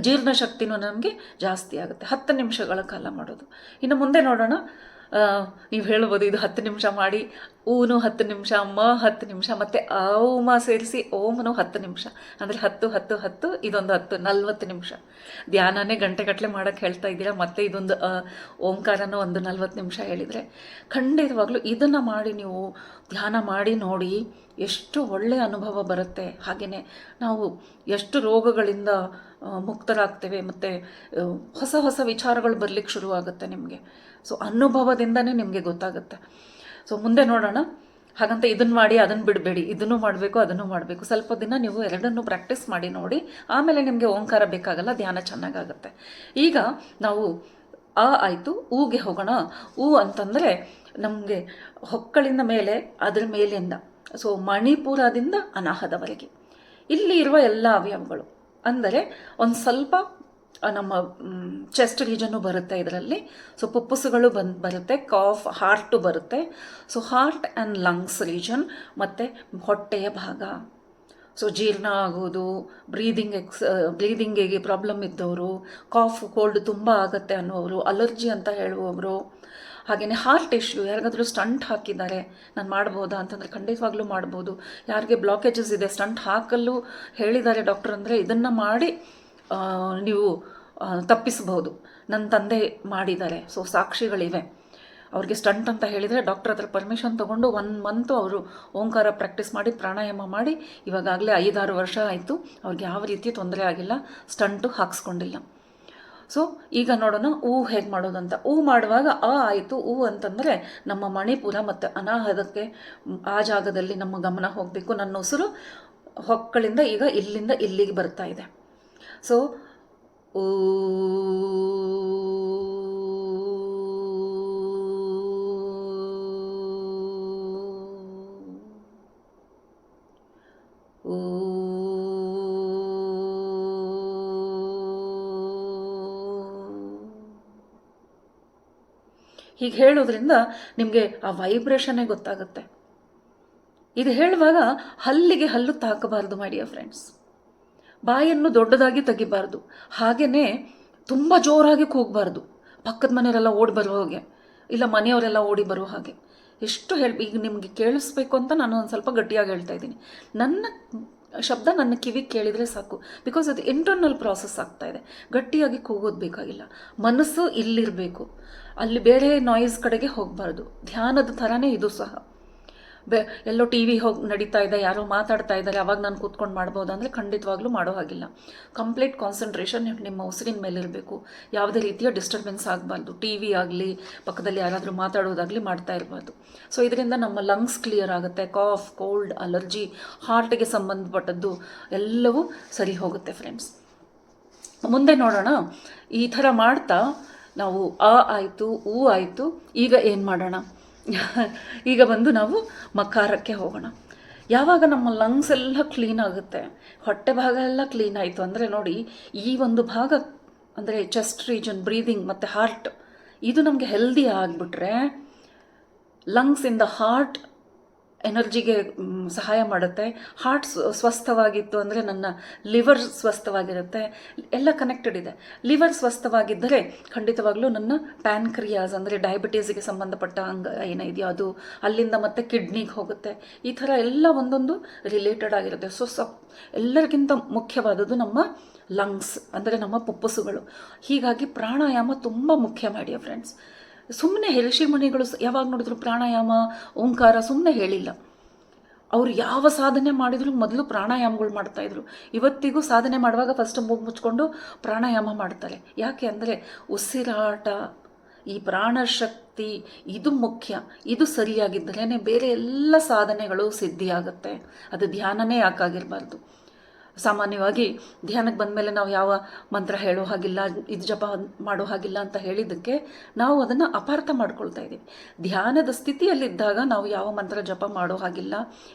ಜೀರ್ಣಶಕ್ತಿನೂ ನಮಗೆ ಜಾಸ್ತಿ ಆಗುತ್ತೆ. ಹತ್ತು ನಿಮಿಷಗಳ ಕಾಲ ಮಾಡೋದು. ಇನ್ನು ಮುಂದೆ ನೋಡೋಣ ನೀವು ಹೇಳ್ಬೋದು, ಇದು ಹತ್ತು ನಿಮಿಷ ಮಾಡಿ, ಊನು ಹತ್ತು ನಿಮಿಷ, ಮ ಹತ್ತು ನಿಮಿಷ, ಮತ್ತು ಔಮ ಸೇರಿಸಿ, ಓಮನು ಹತ್ತು ನಿಮಿಷ. ಅಂದರೆ ಹತ್ತು ಹತ್ತು ಹತ್ತು, ಇದೊಂದು ಹತ್ತು, ನಲ್ವತ್ತು ನಿಮಿಷ. ಧ್ಯಾನನೇ ಗಂಟೆಗಟ್ಟಲೆ ಮಾಡೋಕ್ಕೆ ಹೇಳ್ತಾ ಇದ್ದೀರಾ, ಮತ್ತು ಇದೊಂದು ಓಂಕಾರನೂ ಒಂದು ನಲ್ವತ್ತು ನಿಮಿಷ ಹೇಳಿದರೆ. ಖಂಡಿತವಾಗ್ಲೂ ಇದನ್ನು ಮಾಡಿ ನೀವು ಧ್ಯಾನ ಮಾಡಿ ನೋಡಿ ಎಷ್ಟು ಒಳ್ಳೆಯ ಅನುಭವ ಬರುತ್ತೆ. ಹಾಗೆಯೇ ನಾವು ಎಷ್ಟು ರೋಗಗಳಿಂದ ಮುಕ್ತರಾಗ್ತೇವೆ, ಮತ್ತು ಹೊಸ ಹೊಸ ವಿಚಾರಗಳು ಬರಲಿಕ್ಕೆ ಶುರುವಾಗುತ್ತೆ ನಿಮಗೆ. ಸೊ ಅನುಭವದಿಂದನೇ ನಿಮಗೆ ಗೊತ್ತಾಗುತ್ತೆ. ಸೊ ಮುಂದೆ ನೋಡೋಣ. ಹಾಗಂತ ಇದನ್ನು ಮಾಡಿ ಅದನ್ನು ಬಿಡಬೇಡಿ. ಇದನ್ನು ಮಾಡಬೇಕು, ಅದನ್ನು ಮಾಡಬೇಕು. ಸ್ವಲ್ಪ ದಿನ ನೀವು ಎರಡನ್ನೂ ಪ್ರಾಕ್ಟೀಸ್ ಮಾಡಿ, ನೋಡಿ. ಆಮೇಲೆ ನಿಮಗೆ ಓಂಕಾರ ಬೇಕಾಗಲ್ಲ, ಧ್ಯಾನ ಚೆನ್ನಾಗಾಗುತ್ತೆ. ಈಗ ನಾವು ಆ ಆಯಿತು, ಊಗೆ ಹೋಗೋಣ. ಊ ಅಂತಂದರೆ ನಮಗೆ ಹೊಕ್ಕಳಿನ ಮೇಲೆ, ಅದರ ಮೇಲಿಂದ. ಸೊ ಮಣಿಪುರದಿಂದ ಅನಾಹದವರೆಗೆ. ಇಲ್ಲಿ ಇರುವ ಎಲ್ಲ ಅವಯವಗಳು ಅಂದರೆ, ಒಂದು ಸ್ವಲ್ಪ ನಮ್ಮ ಚೆಸ್ಟ್ ರೀಜನ್ನು ಬರುತ್ತೆ ಇದರಲ್ಲಿ. ಸೊ ಪುಪ್ಪುಸುಗಳು ಬಂದು, ಬರುತ್ತೆ ಕಾಫ್ ಹಾರ್ಟು ಬರುತ್ತೆ. So heart and lungs region ಮತ್ತು ಹೊಟ್ಟೆಯ ಭಾಗ. ಸೊ ಜೀರ್ಣ ಆಗೋದು ಬ್ರೀದಿಂಗ್ ಎಕ್ಸ್ ಬ್ರೀದಿಂಗಿಗೆ ಪ್ರಾಬ್ಲಮ್ ಇದ್ದವರು ಕಾಫ್ ಕೋಲ್ಡ್ ತುಂಬ ಆಗುತ್ತೆ ಅನ್ನೋರು ಅಲರ್ಜಿ ಅಂತ ಹೇಳುವವರು. ಹಾಗೆಯೇ ಹಾರ್ಟ್ ಇಶ್ಯೂ ಯಾರಿಗಾದರೂ ಸ್ಟಂಟ್ ಹಾಕಿದ್ದಾರೆ, ನಾನು ಮಾಡ್ಬೋದಾ ಅಂತಂದರೆ ಖಂಡಿತವಾಗ್ಲೂ ಮಾಡ್ಬೋದು. ಯಾರಿಗೆ ಬ್ಲಾಕೇಜಸ್ ಇದೆ ಸ್ಟಂಟ್ ಹಾಕಲು ಹೇಳಿದ್ದಾರೆ ಡಾಕ್ಟರ್ ಅಂದರೆ ಇದನ್ನು ಮಾಡಿ ನೀವು ತಪ್ಪಿಸಬಹುದು. ನನ್ನ ತಂದೆ ಮಾಡಿದ್ದಾರೆ, ಸೊ ಸಾಕ್ಷಿಗಳಿವೆ. ಅವ್ರಿಗೆ ಸ್ಟಂಟ್ ಅಂತ ಹೇಳಿದರೆ ಡಾಕ್ಟರ್ ಹತ್ರ ಪರ್ಮಿಷನ್ ತೊಗೊಂಡು ಒನ್ ಮಂತು ಅವರು ಓಂಕಾರ ಪ್ರಾಕ್ಟೀಸ್ ಮಾಡಿ, ಪ್ರಾಣಾಯಾಮ ಮಾಡಿ, ಇವಾಗಾಗಲೇ ಐದಾರು ವರ್ಷ ಆಯಿತು. ಅವ್ರಿಗೆ ಯಾವ ರೀತಿ ತೊಂದರೆ ಆಗಿಲ್ಲ, ಸ್ಟಂಟು ಹಾಕ್ಸ್ಕೊಂಡಿಲ್ಲ. ಸೊ, ಈಗ ನೋಡೋಣ ಹೂ ಹೇಗೆ ಮಾಡೋದಂತ. ಹೂ ಮಾಡುವಾಗ, ಆ ಆಯಿತು, ಹೂ ಅಂತಂದರೆ ನಮ್ಮ ಮಣಿಪುರ ಮತ್ತು ಅನಾಹದಕ್ಕೆ ಆ ಜಾಗದಲ್ಲಿ ನಮ್ಮ ಗಮನ ಹೋಗಬೇಕು ನನ್ನ ಉಸಿರು ಹೊಕ್ಕಳಿಂದ ಈಗ ಇಲ್ಲಿಂದ ಇಲ್ಲಿಗೆ ಬರ್ತಾ ಇದೆ. ಸೊ ಊ ಹೀಗೆ ಹೇಳೋದ್ರಿಂದ ನಿಮಗೆ ಆ ವೈಬ್ರೇಷನ್ನೇ ಗೊತ್ತಾಗುತ್ತೆ. ಇದು ಹೇಳುವಾಗ ಹಲ್ಲಿಗೆ ಹಲ್ಲು ತಾಕಬಾರದು ಮಾಡಿಯ ಫ್ರೆಂಡ್ಸ್ ಬಾಯನ್ನು ದೊಡ್ಡದಾಗಿ ತೆಗಿಬಾರ್ದು. ಹಾಗೆಯೇ ತುಂಬ ಜೋರಾಗಿ ಕೂಗಬಾರ್ದು. ಪಕ್ಕದ ಮನೆಯವರೆಲ್ಲ ಓಡಿ ಬರೋ ಹಾಗೆ, ಇಲ್ಲ ಮನೆಯವರೆಲ್ಲ ಓಡಿ ಬರೋ ಹಾಗೆ. ಎಷ್ಟು ಹೇಳಿ, ಈಗ ನಿಮಗೆ ಕೇಳಿಸ್ಬೇಕು ಅಂತ ನಾನು ಒಂದು ಸ್ವಲ್ಪ ಗಟ್ಟಿಯಾಗಿ ಹೇಳ್ತಾ ಇದ್ದೀನಿ. ನನ್ನ ಶಬ್ದ ನನ್ನ ಕಿವಿಗೆ ಕೇಳಿದರೆ ಸಾಕು. ಬಿಕಾಸ್ ಅದು ಇಂಟರ್ನಲ್ ಪ್ರಾಸೆಸ್ ಆಗ್ತಾ ಇದೆ. ಗಟ್ಟಿಯಾಗಿ ಕೂಗೋದು ಬೇಕಾಗಿಲ್ಲ. ಮನಸ್ಸು ಇಲ್ಲಿರಬೇಕು. ಅಲ್ಲಿ ಬೇರೆ ನಾಯ್ಸ್ ಕಡೆಗೆ ಹೋಗಬಾರ್ದು. ಧ್ಯಾನದ ಥರನೇ ಇದು ಸಹ. ಬೆ, ಎಲ್ಲೋ ಟಿ ವಿ ಹೋಗಿ ನಡೀತಾ ಇದೆ, ಯಾರೋ ಮಾತಾಡ್ತಾ ಇದ್ದಾರೆ, ಅವಾಗ ನಾನು ಕೂತ್ಕೊಂಡು ಮಾಡ್ಬೋದು ಅಂದರೆ ಖಂಡಿತವಾಗ್ಲೂ ಮಾಡೋ ಹಾಗಿಲ್ಲ. ಕಂಪ್ಲೀಟ್ ಕಾನ್ಸಂಟ್ರೇಷನ್ ನಿಮ್ಮ ಉಸಿರಿನ ಮೇಲೆ ಇರಬೇಕು. ಯಾವುದೇ ರೀತಿಯ ಡಿಸ್ಟರ್ಬೆನ್ಸ್ ಆಗಬಾರ್ದು. ಟಿ ವಿ ಆಗಲಿ, ಪಕ್ಕದಲ್ಲಿ ಯಾರಾದರೂ ಮಾತಾಡೋದಾಗಲಿ ಮಾಡ್ತಾ ಇರಬಾರ್ದು. ಸೊ ಇದರಿಂದ ನಮ್ಮ ಲಂಗ್ಸ್ ಕ್ಲಿಯರ್ ಆಗುತ್ತೆ. ಕಾಫ್ ಕೋಲ್ಡ್ ಅಲರ್ಜಿ ಹಾರ್ಟ್ಗೆ ಸಂಬಂಧಪಟ್ಟದ್ದು ಎಲ್ಲವೂ ಸರಿ ಹೋಗುತ್ತೆ ಫ್ರೆಂಡ್ಸ್ ಮುಂದೆ ನೋಡೋಣ. ಈ ಥರ ಮಾಡ್ತಾ ನಾವು ಆ ಆಯಿತು, ಊ ಆಯಿತು, ಈಗ ಏನು ಮಾಡೋಣ? [LAUGHS] ಈಗ ಬಂದು ನಾವು ಮಕಾರಕ್ಕೆ ಹೋಗೋಣ. ಯಾವಾಗ ನಮ್ಮ ಲಂಗ್ಸ್ ಎಲ್ಲ ಕ್ಲೀನ್ ಆಗುತ್ತೆ, ಹೊಟ್ಟೆ ಭಾಗ ಎಲ್ಲ ಕ್ಲೀನ್ ಆಯಿತು ಅಂದರೆ ನೋಡಿ, ಈ ಒಂದು ಭಾಗ ಅಂದರೆ ಚೆಸ್ಟ್ ರೀಜನ್ ಬ್ರೀದಿಂಗ್ ಮತ್ತು ಹಾರ್ಟ್ ಇದು ನಮಗೆ ಹೆಲ್ದಿ ಆಗಿಬಿಟ್ರೆ ಲಂಗ್ಸಿಂದ ಹಾರ್ಟ್ ಎನರ್ಜಿಗೆ ಸಹಾಯ ಮಾಡುತ್ತೆ. ಹಾರ್ಟ್ ಸ್ವಸ್ಥವಾಗಿತ್ತು ಅಂದರೆ ನನ್ನ ಲಿವರ್ ಸ್ವಸ್ಥವಾಗಿರುತ್ತೆ. ಎಲ್ಲ ಕನೆಕ್ಟೆಡ್ ಇದೆ. ಲಿವರ್ ಸ್ವಸ್ಥವಾಗಿದ್ದರೆ ಖಂಡಿತವಾಗ್ಲೂ ನನ್ನ ಪ್ಯಾನ್ಕ್ರಿಯಾಸ್ ಅಂದರೆ ಡಯಾಬಿಟೀಸಿಗೆ ಸಂಬಂಧಪಟ್ಟ ಅಂಗ ಏನಿದೆಯೋ ಅದು ಅಲ್ಲಿಂದ ಮತ್ತೆ ಕಿಡ್ನಿಗೆ ಹೋಗುತ್ತೆ. ಈ ಥರ ಎಲ್ಲ ಒಂದೊಂದು ರಿಲೇಟೆಡ್ ಆಗಿರುತ್ತೆ. ಸೊ ಸಪ್ ಎಲ್ಲರಿಗಿಂತ ಮುಖ್ಯವಾದದ್ದು ನಮ್ಮ ಲಂಗ್ಸ್ ಅಂದರೆ ನಮ್ಮ ಪುಪ್ಪಸುಗಳು. ಹೀಗಾಗಿ ಪ್ರಾಣಾಯಾಮ ತುಂಬ ಮುಖ್ಯ ಮಾಡಿಯ ಫ್ರೆಂಡ್ಸ್ ಸುಮ್ಮನೆ ಋಷಿಮುನಿಗಳು ಮುನಿಗಳು ಯಾವಾಗ ನೋಡಿದ್ರು ಪ್ರಾಣಾಯಾಮ, ಓಂಕಾರ ಸುಮ್ಮನೆ ಹೇಳಿಲ್ಲ. ಅವ್ರು ಯಾವ ಸಾಧನೆ ಮಾಡಿದ್ರು ಮೊದಲು ಪ್ರಾಣಾಯಾಮಗಳು ಮಾಡ್ತಾಯಿದ್ರು ಇವತ್ತಿಗೂ ಸಾಧನೆ ಮಾಡುವಾಗ ಫಸ್ಟ್ ಮೂಗು ಮುಚ್ಕೊಂಡು ಪ್ರಾಣಾಯಾಮ ಮಾಡ್ತಾರೆ. ಯಾಕೆ ಅಂದರೆ ಉಸಿರಾಟ, ಈ ಪ್ರಾಣಶಕ್ತಿ ಇದು ಮುಖ್ಯ, ಇದು ಸರಿಯಾಗಿದ್ದರೇ ಬೇರೆ ಎಲ್ಲ ಸಾಧನೆಗಳು ಸಿದ್ಧಿಯಾಗುತ್ತೆ. ಅದು ಧ್ಯಾನನೇ ಯಾಕಾಗಿರಬಾರ್ದು. ಸಾಮಾನ್ಯವಾಗಿ ಧ್ಯಾನಕ್ಕೆ ಬಂದ ಮೇಲೆ ನಾವು ಯಾವ ಮಂತ್ರ ಹೇಳೋ ಹಾಗಿಲ್ಲ, ಇದು ಜಪ ಮಾಡೋ ಹಾಗಿಲ್ಲ ಅಂತ ಹೇಳಿದ್ದಕ್ಕೆ ನಾವು ಅದನ್ನು ಅಪಾರ್ಥ ಮಾಡ್ಕೊಳ್ತಾ ಇದ್ದೀವಿ. ಧ್ಯಾನದ ಸ್ಥಿತಿಯಲ್ಲಿದ್ದಾಗ ನಾವು ಯಾವ ಮಂತ್ರ ಜಪ ಮಾಡೋ ಹಾಗಿಲ್ಲ,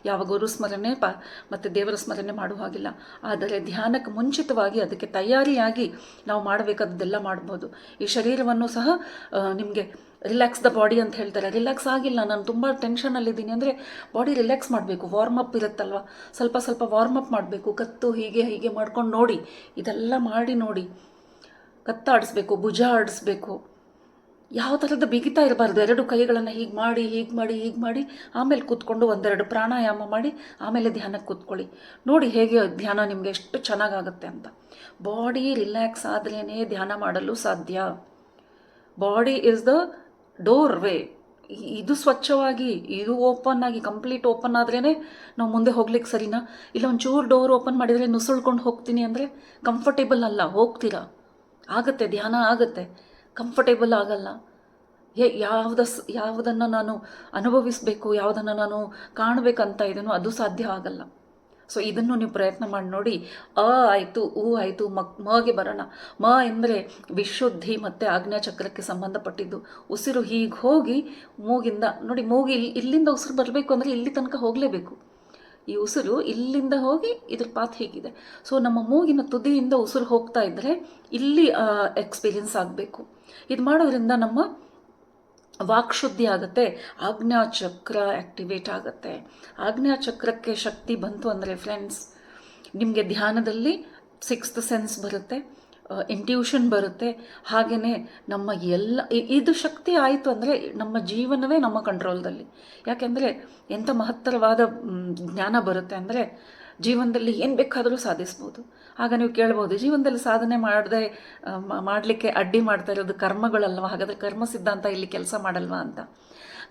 ಯಾವ ಗುರು ಸ್ಮರಣೆ ಪ, ಮತ್ತು ದೇವರ ಸ್ಮರಣೆ ಮಾಡೋ ಹಾಗಿಲ್ಲ. ಆದರೆ ಧ್ಯಾನಕ್ಕೆ ಮುಂಚಿತವಾಗಿ ಅದಕ್ಕೆ ತಯಾರಿಯಾಗಿ ನಾವು ಮಾಡಬೇಕಾದದ್ದೆಲ್ಲ ಮಾಡ್ಬೋದು. ಈ ಶರೀರವನ್ನು ಸಹ ನಿಮಗೆ ರಿಲ್ಯಾಕ್ಸ್ ದ ಬಾಡಿ ಅಂತ ಹೇಳ್ತಾರೆ. ರಿಲ್ಯಾಕ್ಸ್ ಆಗಿಲ್ಲ. ನಾನು ತುಂಬ ಟೆನ್ಷನಲ್ಲಿದ್ದೀನಿ ಅಂದರೆ ಬಾಡಿ ರಿಲ್ಯಾಕ್ಸ್ ಮಾಡಬೇಕು. ವಾರ್ಮ್ ಅಪ್ ಇರುತ್ತಲ್ವ? ಸ್ವಲ್ಪ ಸ್ವಲ್ಪ ವಾರ್ಮ್ ಅಪ್ ಮಾಡಬೇಕು. ಕತ್ತು ಹೀಗೆ ಹೀಗೆ ಮಾಡ್ಕೊಂಡು ನೋಡಿ. ಇದೆಲ್ಲ ಮಾಡಿ ನೋಡಿ. ಕತ್ತಾಡಿಸ್ಬೇಕು ಭುಜ ಆಡಿಸ್ಬೇಕು. ಯಾವ ಥರದ ಬಿಗಿತಾ ಇರಬಾರ್ದು. ಎರಡು ಕೈಗಳನ್ನು ಹೀಗೆ ಮಾಡಿ ಹೀಗೆ ಮಾಡಿ ಹೀಗೆ ಮಾಡಿ, ಆಮೇಲೆ ಕೂತ್ಕೊಂಡು ಒಂದೆರಡು ಪ್ರಾಣಾಯಾಮ ಮಾಡಿ, ಆಮೇಲೆ ಧ್ಯಾನಕ್ಕೆ ಕೂತ್ಕೊಳ್ಳಿ. ನೋಡಿ ಹೇಗೆ ಧ್ಯಾನ ನಿಮಗೆ ಎಷ್ಟು ಚೆನ್ನಾಗಾಗುತ್ತೆ ಅಂತ. ಬಾಡಿ ರಿಲ್ಯಾಕ್ಸ್ ಆದ್ರೇ ಧ್ಯಾನ ಮಾಡಲು ಸಾಧ್ಯ. Body is the door way ಇದು ಸ್ವಚ್ಛವಾಗಿ, ಇದು ಓಪನ್ ಆಗಿ, ಕಂಪ್ಲೀಟ್ ಓಪನ್ ಆದ್ರೇ ನಾವು ಮುಂದೆ ಹೋಗ್ಲಿಕ್ಕೆ ಸರಿನಾ? ಇಲ್ಲ ಒಂಚೂರು ಡೋರ್ ಓಪನ್ ಮಾಡಿದರೆ ನುಸುಳ್ಕೊಂಡು ಹೋಗ್ತೀನಿ ಅಂದರೆ ಕಂಫರ್ಟೇಬಲ್ ಅಲ್ಲ, ಹೋಗ್ತೀರಾ? ಆಗುತ್ತೆ, ಧ್ಯಾನ ಆಗುತ್ತೆ. ಕಂಫರ್ಟೇಬಲ್ ಆಗಲ್ಲ. ಏ ಯಾವುದ ಯಾವುದನ್ನು ನಾನು ಅನುಭವಿಸಬೇಕು, ಯಾವುದನ್ನು ನಾನು ಕಾಣಬೇಕಂತ ಇದನ್ನು ಅದು ಸಾಧ್ಯ ಆಗಲ್ಲ. ಸೊ ಇದನ್ನು ನೀವು ಪ್ರಯತ್ನ ಮಾಡಿ ನೋಡಿ ಅ ಆಯಿತು ಉ ಆಯಿತು, ಮ, ಮಗೆ ಬರೋಣ. ಮ ಎಂದರೆ ವಿಶುದ್ಧಿ ಮತ್ತು ಆಜ್ಞಾಚಕ್ರಕ್ಕೆ ಸಂಬಂಧಪಟ್ಟಿದ್ದು. ಉಸಿರು ಹೀಗೆ ಹೋಗಿ ಮೂಗಿಂದ, ನೋಡಿ ಮೂಗಿ ಇಲ್ಲಿ ಇಲ್ಲಿಂದ ಉಸಿರು ಬರಬೇಕು ಅಂದರೆ ಇಲ್ಲಿ ತನಕ ಹೋಗಲೇಬೇಕು. ಈ ಉಸಿರು ಇಲ್ಲಿಂದ ಹೋಗಿ ಇದ್ರ ಪಾತ್ ಹೀಗಿದೆ. ಸೊ ನಮ್ಮ ಮೂಗಿನ ತುದಿಯಿಂದ ಉಸಿರು ಹೋಗ್ತಾ ಇದ್ದರೆ ಇಲ್ಲಿ ಎಕ್ಸ್ಪೀರಿಯನ್ಸ್ ಆಗಬೇಕು. ಇದು ಮಾಡೋದ್ರಿಂದ ನಮ್ಮ ವಾಕ್ಶುದ್ಧಿ ಆಗುತ್ತೆ ಆಜ್ಞಾಚಕ್ರ ಆ್ಯಕ್ಟಿವೇಟ್ ಆಗುತ್ತೆ. ಆಜ್ಞಾಚಕ್ರಕ್ಕೆ ಶಕ್ತಿ ಬಂತು ಅಂದರೆ ಫ್ರೆಂಡ್ಸ್ ನಿಮಗೆ ಧ್ಯಾನದಲ್ಲಿ ಸಿಕ್ಸ್ತ್ ಸೆನ್ಸ್ ಬರುತ್ತೆ ಇಂಟ್ಯೂಷನ್ ಬರುತ್ತೆ. ಹಾಗೆಯೇ ನಮ್ಮ ಎಲ್ಲ ಇದು ಶಕ್ತಿ ಆಯಿತು ಅಂದರೆ ನಮ್ಮ ಜೀವನವೇ ನಮ್ಮ ಕಂಟ್ರೋಲ್ದಲ್ಲಿ ಯಾಕೆಂದರೆ ಎಂಥ ಮಹತ್ತರವಾದ ಜ್ಞಾನ ಬರುತ್ತೆ ಅಂದರೆ ಜೀವನದಲ್ಲಿ ಏನು ಬೇಕಾದರೂ ಸಾಧಿಸ್ಬೋದು. ಆಗ ನೀವು ಕೇಳ್ಬೋದು, ಜೀವನದಲ್ಲಿ ಸಾಧನೆ ಮಾಡದೆ ಮಾಡಲಿಕ್ಕೆ ಅಡ್ಡಿ ಮಾಡ್ತಾ ಇರೋದು ಕರ್ಮಗಳಲ್ವ? ಹಾಗಾದರೆ ಕರ್ಮ ಸಿದ್ಧಾಂತ ಇಲ್ಲಿ ಕೆಲಸ ಮಾಡಲ್ವಾ ಅಂತ?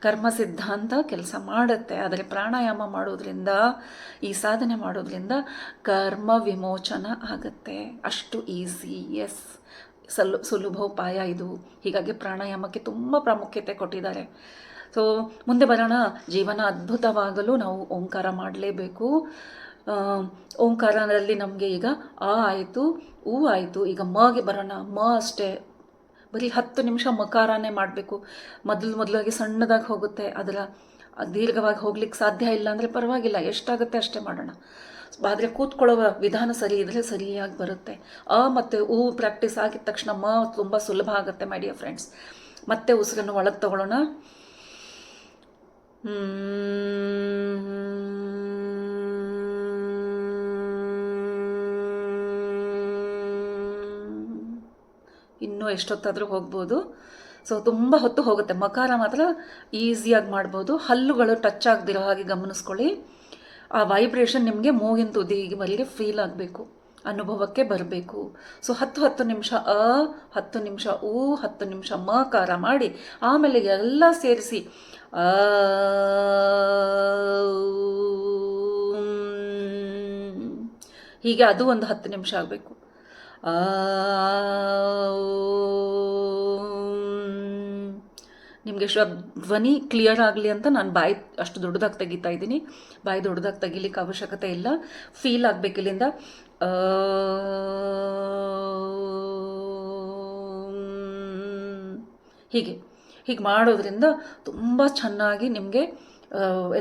ಕರ್ಮ ಸಿದ್ಧಾಂತ ಕೆಲಸ ಮಾಡುತ್ತೆ, ಆದರೆ ಪ್ರಾಣಾಯಾಮ ಮಾಡೋದ್ರಿಂದ ಈ ಸಾಧನೆ ಮಾಡೋದ್ರಿಂದ ಕರ್ಮ ವಿಮೋಚನ ಆಗುತ್ತೆ. ಅಷ್ಟು ಈಸಿ ಎಸ್ ಸಲ್, ಸುಲಭೋಪಾಯ ಇದು. ಹೀಗಾಗಿ ಪ್ರಾಣಾಯಾಮಕ್ಕೆ ತುಂಬ ಪ್ರಾಮುಖ್ಯತೆ ಕೊಟ್ಟಿದ್ದಾರೆ. ಸೊ ಮುಂದೆ ಬರೋಣ. ಜೀವನ ಅದ್ಭುತವಾಗಲು ನಾವು ಓಂಕಾರ ಮಾಡಲೇಬೇಕು. ಓಂಕಾರದಲ್ಲಿ ನಮಗೆ ಈಗ ಆ ಆಯಿತು, ಊ ಆಯಿತು, ಈಗ ಮಗೆ ಬರೋಣ, ಮ ಅಷ್ಟೇ. ಬರೀ ಹತ್ತು ನಿಮಿಷ ಮಕಾರನೇ ಮಾಡಬೇಕು. ಮೊದಲು ಮೊದಲಾಗಿ ಸಣ್ಣದಾಗಿ ಹೋಗುತ್ತೆ, ಅದರ ದೀರ್ಘವಾಗಿ ಹೋಗ್ಲಿಕ್ಕೆ ಸಾಧ್ಯ ಇಲ್ಲ ಅಂದರೆ ಪರವಾಗಿಲ್ಲ, ಎಷ್ಟಾಗುತ್ತೆ ಅಷ್ಟೇ ಮಾಡೋಣ. ಆದರೆ ಕೂತ್ಕೊಳ್ಳುವ ವಿಧಾನ ಸರಿ ಇದ್ದರೆ ಸರಿಯಾಗಿ ಬರುತ್ತೆ. ಅ ಮತ್ತು ಊ ಪ್ರಾಕ್ಟೀಸ್ ಆಗಿದ ತಕ್ಷಣ ಮ ತುಂಬ ಸುಲಭ ಆಗುತ್ತೆ ಮೈ ಡಿಯರ್ ಫ್ರೆಂಡ್ಸ್ ಮತ್ತೆ ಉಸಿರನ್ನು ಒಳಗೆ ತಗೊಳ್ಳೋಣ. ಇನ್ನೂ ಎಷ್ಟೊತ್ತಾದರೂ ಹೋಗ್ಬೋದು. ಸೊ ತುಂಬ ಹೊತ್ತು ಹೋಗುತ್ತೆ. ಮಕಾರ ಮಾತ್ರ ಈಸಿಯಾಗಿ ಮಾಡ್ಬೋದು. ಹಲ್ಲುಗಳು ಟಚ್ ಆಗದಿರೋ ಹಾಗೆ ಗಮನಿಸ್ಕೊಳ್ಳಿ. ಆ ವೈಬ್ರೇಷನ್ ನಿಮಗೆ ಮೂಗಿನ ತುದಿವರೆಗೆ ಫೀಲ್ ಆಗಬೇಕು. ಅನುಭವಕ್ಕೆ ಬರಬೇಕು. ಸೊ ಹತ್ತು ಹತ್ತು ನಿಮಿಷ ಅ, ಹತ್ತು ನಿಮಿಷ ಊ ಹತ್ತು ನಿಮಿಷ ಮಕಾರ ಮಾಡಿ ಆಮೇಲೆ ಎಲ್ಲ ಸೇರಿಸಿ ಆ ಹೀಗೆ ಅದು ಒಂದು ಹತ್ತು ನಿಮಿಷ ಆಗಬೇಕು. ನಿಮಗೆ ಶ್ವ ಧ್ವನಿ ಕ್ಲಿಯರ್ ಆಗಲಿ ಅಂತ ನಾನು ಬಾಯಿ ಅಷ್ಟು ದೊಡ್ಡದಾಗಿ ತೆಗಿತಾ ಇದ್ದೀನಿ. ಬಾಯಿ ದೊಡ್ಡದಾಗಿ ತೆಗಿಲಿಕ್ಕೆ ಅವಶ್ಯಕತೆ ಇಲ್ಲ. ಫೀಲ್ ಆಗಬೇಕು ಇಲ್ಲಿಂದ. ಆ, ಹೀಗೆ. ಹೀಗೆ ಮಾಡೋದ್ರಿಂದ ತುಂಬ ಚೆನ್ನಾಗಿ ನಿಮಗೆ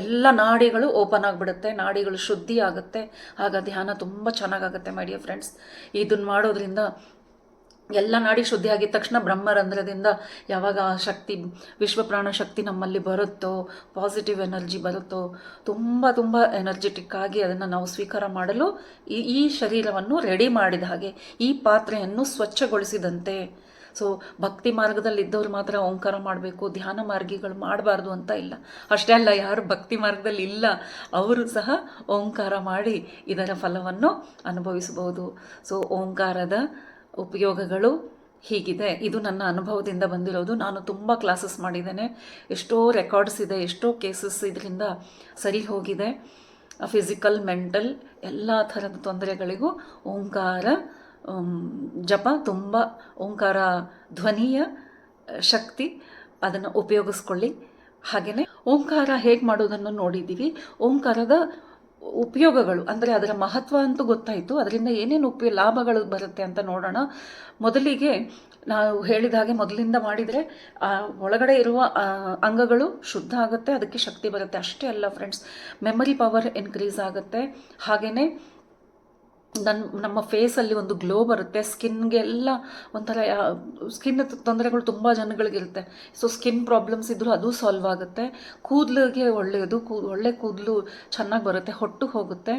ಎಲ್ಲ ನಾಡಿಗಳು ಓಪನ್ ಆಗಿಬಿಡುತ್ತೆ, ನಾಡಿಗಳು ಶುದ್ಧಿ ಆಗುತ್ತೆ. ಆಗ ಧ್ಯಾನ ತುಂಬ ಚೆನ್ನಾಗಾಗುತ್ತೆ ಮೈ ಡಿಯರ್ ಫ್ರೆಂಡ್ಸ್ ಇದನ್ನು ಮಾಡೋದ್ರಿಂದ ಎಲ್ಲ ನಾಡಿ ಶುದ್ಧಿ ಆಗಿದ ತಕ್ಷಣ ಬ್ರಹ್ಮರಂಧ್ರದಿಂದ ಯಾವಾಗ ಆ ಶಕ್ತಿ ವಿಶ್ವಪ್ರಾಣ ಶಕ್ತಿ ನಮ್ಮಲ್ಲಿ ಬರುತ್ತೋ ಪಾಸಿಟಿವ್ ಎನರ್ಜಿ ಬರುತ್ತೋ, ತುಂಬ ತುಂಬ ಎನರ್ಜೆಟಿಕ್ ಆಗಿ ಅದನ್ನು ನಾವು ಸ್ವೀಕಾರ ಮಾಡಲು ಈ ಈ ಶರೀರವನ್ನು ರೆಡಿ ಮಾಡಿದ ಹಾಗೆ ಈ ಪಾತ್ರೆಯನ್ನು ಸ್ವಚ್ಛಗೊಳಿಸಿದಂತೆ ಸೊ ಭಕ್ತಿ ಮಾರ್ಗದಲ್ಲಿ ಇದ್ದವ್ರು ಮಾತ್ರ ಓಂಕಾರ ಮಾಡಬೇಕು, ಧ್ಯಾನ ಮಾರ್ಗಿಗಳು ಮಾಡಬಾರ್ದು ಅಂತ ಇಲ್ಲ. ಅಷ್ಟೇ ಅಲ್ಲ, ಯಾರು ಭಕ್ತಿ ಮಾರ್ಗದಲ್ಲಿ ಇಲ್ಲ, ಅವರು ಸಹ ಓಂಕಾರ ಮಾಡಿ ಇದರ ಫಲವನ್ನು ಅನುಭವಿಸಬಹುದು. ಸೊ ಓಂಕಾರದ ಉಪಯೋಗಗಳು ಹೀಗಿದೆ. ಇದು ನನ್ನ ಅನುಭವದಿಂದ ಬಂದಿರೋದು. ನಾನು ತುಂಬ ಕ್ಲಾಸಸ್ ಮಾಡಿದ್ದೇನೆ. ಎಷ್ಟೋ ರೆಕಾರ್ಡ್ಸ್ ಇದೆ, ಎಷ್ಟೋ ಕೇಸಸ್ ಇದರಿಂದ ಸರಿ ಹೋಗಿದೆ. ಫಿಸಿಕಲ್ ಮೆಂಟಲ್ ಎಲ್ಲ ಥರದ ತೊಂದರೆಗಳಿಗೂ ಓಂಕಾರ ಜಪ ತುಂಬ ಓಂಕಾರ ಧ್ವನಿಯ ಶಕ್ತಿ ಅದನ್ನು ಉಪಯೋಗಿಸ್ಕೊಳ್ಳಿ. ಹಾಗೆಯೇ ಓಂಕಾರ ಹೇಗೆ ಮಾಡೋದನ್ನು ನೋಡಿದ್ದೀವಿ. ಓಂಕಾರದ ಉಪಯೋಗಗಳು ಅಂದರೆ ಅದರ ಮಹತ್ವ ಅಂತೂ ಗೊತ್ತಾಯಿತು. ಅದರಿಂದ ಏನೇನು ಉಪಯೋಗ ಲಾಭಗಳು ಬರುತ್ತೆ ಅಂತ ನೋಡೋಣ. ಮೊದಲಿಗೆ ನಾವು ಹೇಳಿದ ಹಾಗೆ ಮೊದಲಿಂದ ಮಾಡಿದರೆ ಒಳಗಡೆ ಇರುವ ಅಂಗಗಳು ಶುದ್ಧ ಆಗುತ್ತೆ, ಅದಕ್ಕೆ ಶಕ್ತಿ ಬರುತ್ತೆ. ಅಷ್ಟೇ ಅಲ್ಲ ಫ್ರೆಂಡ್ಸ್ ಮೆಮರಿ ಪವರ್ ಇನ್ಕ್ರೀಸ್ ಆಗುತ್ತೆ. ಹಾಗೆಯೇ ನನ್ನ ನಮ್ಮ ಫೇಸಲ್ಲಿ ಒಂದು ಗ್ಲೋ ಬರುತ್ತೆ ಸ್ಕಿನ್ಗೆಲ್ಲ ಒಂಥರ ಸ್ಕಿನ್ ತೊಂದರೆಗಳು ತುಂಬ ಜನಗಳಿಗಿರುತ್ತೆ. ಸೊ ಸ್ಕಿನ್ ಪ್ರಾಬ್ಲಮ್ಸ್ ಇದ್ದರೂ ಅದು ಸಾಲ್ವ್ ಆಗುತ್ತೆ. ಕೂದಲಿಗೆ ಒಳ್ಳೆಯದು, ಕೂ, ಒಳ್ಳೆ ಕೂದಲು ಚೆನ್ನಾಗಿ ಬರುತ್ತೆ, ಹೊಟ್ಟು ಹೋಗುತ್ತೆ.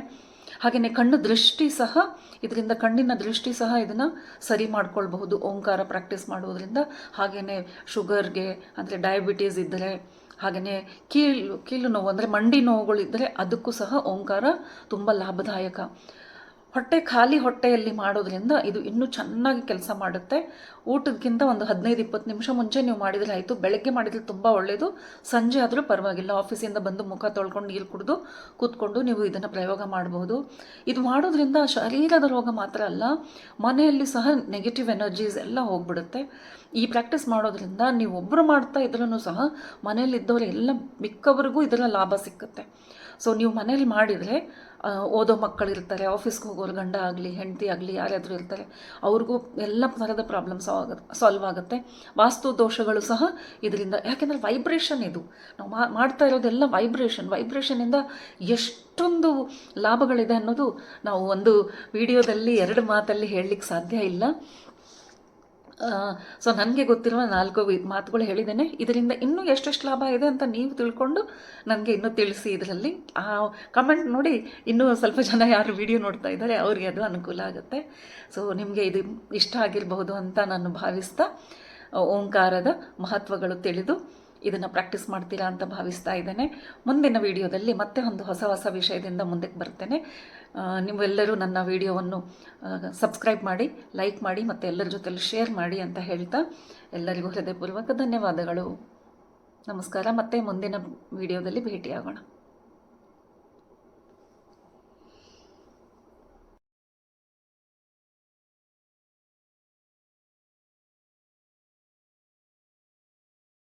ಹಾಗೆಯೇ ಕಣ್ಣು ದೃಷ್ಟಿ ಸಹ, ಇದರಿಂದ ಕಣ್ಣಿನ ದೃಷ್ಟಿ ಸಹ ಇದನ್ನು ಸರಿ ಮಾಡ್ಕೊಳ್ಬಹುದು, ಓಂಕಾರ ಪ್ರಾಕ್ಟೀಸ್ ಮಾಡೋದ್ರಿಂದ ಹಾಗೆಯೇ ಶುಗರ್ಗೆ, ಅಂದರೆ ಡಯಾಬಿಟೀಸ್ ಇದ್ದರೆ ಹಾಗೆಯೇ ಕೀಳು ಕೀಲು ನೋವು, ಅಂದರೆ ಮಂಡಿ ನೋವುಗಳಿದ್ದರೆ ಅದಕ್ಕೂ ಸಹ ಓಂಕಾರ ತುಂಬ ಲಾಭದಾಯಕ. ಹೊಟ್ಟೆ ಖಾಲಿ ಹೊಟ್ಟೆಯಲ್ಲಿ ಮಾಡೋದ್ರಿಂದ ಇದು ಇನ್ನೂ ಚೆನ್ನಾಗಿ ಕೆಲಸ ಮಾಡುತ್ತೆ. ಊಟಕ್ಕಿಂತ ಒಂದು ಹದಿನೈದು, ಇಪ್ಪತ್ತು ನಿಮಿಷ ಮುಂಚೆ ನೀವು ಮಾಡಿದರೆ ಆಯಿತು. ಬೆಳಗ್ಗೆ ಮಾಡಿದರೆ ತುಂಬ ಒಳ್ಳೆಯದು ಸಂಜೆ ಆದರೂ ಪರವಾಗಿಲ್ಲ. ಆಫೀಸಿಂದ ಬಂದು ಮುಖ ತೊಳ್ಕೊಂಡು ನೀರು ಕುಡಿದು ಕೂತ್ಕೊಂಡು ನೀವು ಇದನ್ನು ಪ್ರಯೋಗ ಮಾಡಬಹುದು ಇದು ಮಾಡೋದ್ರಿಂದ ಶರೀರದ ರೋಗ ಮಾತ್ರ ಅಲ್ಲ, ಮನೆಯಲ್ಲಿ ಸಹ ನೆಗೆಟಿವ್ ಎನರ್ಜೀಸ್ ಎಲ್ಲ ಹೋಗ್ಬಿಡುತ್ತೆ. ಈ ಪ್ರಾಕ್ಟೀಸ್ ಮಾಡೋದ್ರಿಂದ ನೀವು ಒಬ್ಬರು ಮಾಡ್ತಾ ಇದ್ರೂ ಸಹ ಮನೆಯಲ್ಲಿದ್ದವರು ಎಲ್ಲ ಮಿಕ್ಕವರಿಗೂ ಇದರ ಲಾಭ ಸಿಕ್ಕುತ್ತೆ. ಸೊ ನೀವು ಮನೇಲಿ ಮಾಡಿದರೆ ಓದೋ ಮಕ್ಕಳಿರ್ತಾರೆ ಆಫೀಸ್ಗೆ ಹೋಗೋರು ಗಂಡ ಆಗಲಿ, ಹೆಂಡತಿ ಆಗಲಿ ಯಾರಾದರೂ ಇರ್ತಾರೆ, ಅವ್ರಿಗೂ ಎಲ್ಲ ಥರದ ಪ್ರಾಬ್ಲಮ್ಸ್ ಆಗುತ್ತೆ ಸಾಲ್ವ್ ಆಗುತ್ತೆ. ವಾಸ್ತು ದೋಷಗಳು ಸಹ ಇದರಿಂದ, ಯಾಕೆಂದರೆ ವೈಬ್ರೇಷನ್ ಇದು. ನಾವು ಮಾಡ್ತಾ ಇರೋದೆಲ್ಲ ವೈಬ್ರೇಷನ್ ವೈಬ್ರೇಷನಿಂದ ಎಷ್ಟೊಂದು ಲಾಭಗಳಿದೆ ಅನ್ನೋದು ನಾವು ಒಂದು ವಿಡಿಯೋದಲ್ಲಿ ಎರಡು ಮಾತಲ್ಲಿ ಹೇಳಲಿಕ್ಕೆ ಸಾಧ್ಯ ಇಲ್ಲ. ಸೊ ನನಗೆ ಗೊತ್ತಿರುವ ನಾಲ್ಕು ಮಾತುಗಳು ಹೇಳಿದ್ದೇನೆ. ಇದರಿಂದ ಇನ್ನೂ ಎಷ್ಟೆಷ್ಟು ಲಾಭ ಇದೆ ಅಂತ ನೀವು ತಿಳ್ಕೊಂಡು ನನಗೆ ಇನ್ನೂ ತಿಳಿಸಿ ಇದರಲ್ಲಿ. ಆ ಕಮೆಂಟ್ ನೋಡಿ ಇನ್ನೂ ಸ್ವಲ್ಪ ಜನ ಯಾರು ವಿಡಿಯೋ ನೋಡ್ತಾ ಇದ್ದಾರೆ, ಅವರಿಗೆ ಅದು ಅನುಕೂಲ ಆಗುತ್ತೆ. ಸೊ ನಿಮಗೆ ಇದು ಇಷ್ಟ ಆಗಿರಬಹುದು ಅಂತ ನಾನು ಭಾವಿಸ್ತಾ, ಓಂಕಾರದ ಮಹತ್ವಗಳು ತಿಳಿದು ಇದನ್ನು ಪ್ರಾಕ್ಟೀಸ್ ಮಾಡ್ತೀರಾ ಅಂತ ಭಾವಿಸ್ತಾ ಇದ್ದೇನೆ. ಮುಂದಿನ ವಿಡಿಯೋದಲ್ಲಿ ಮತ್ತೆ ಒಂದು ಹೊಸ ಹೊಸ ವಿಷಯದಿಂದ ಮುಂದಕ್ಕೆ ಬರ್ತೇನೆ. ನೀವೆಲ್ಲರೂ ನನ್ನ ವಿಡಿಯೋವನ್ನು ಸಬ್ಸ್ಕ್ರೈಬ್ ಮಾಡಿ ಲೈಕ್ ಮಾಡಿ ಮತ್ತು ಎಲ್ಲರ ಜೊತೆಲಿ ಶೇರ್ ಮಾಡಿ ಅಂತ ಹೇಳ್ತಾ ಎಲ್ಲರಿಗೂ ಹೃದಯಪೂರ್ವಕ ಧನ್ಯವಾದಗಳು. ನಮಸ್ಕಾರ, ಮತ್ತೆ ಮುಂದಿನ ವಿಡಿಯೋದಲ್ಲಿ ಭೇಟಿಯಾಗೋಣ.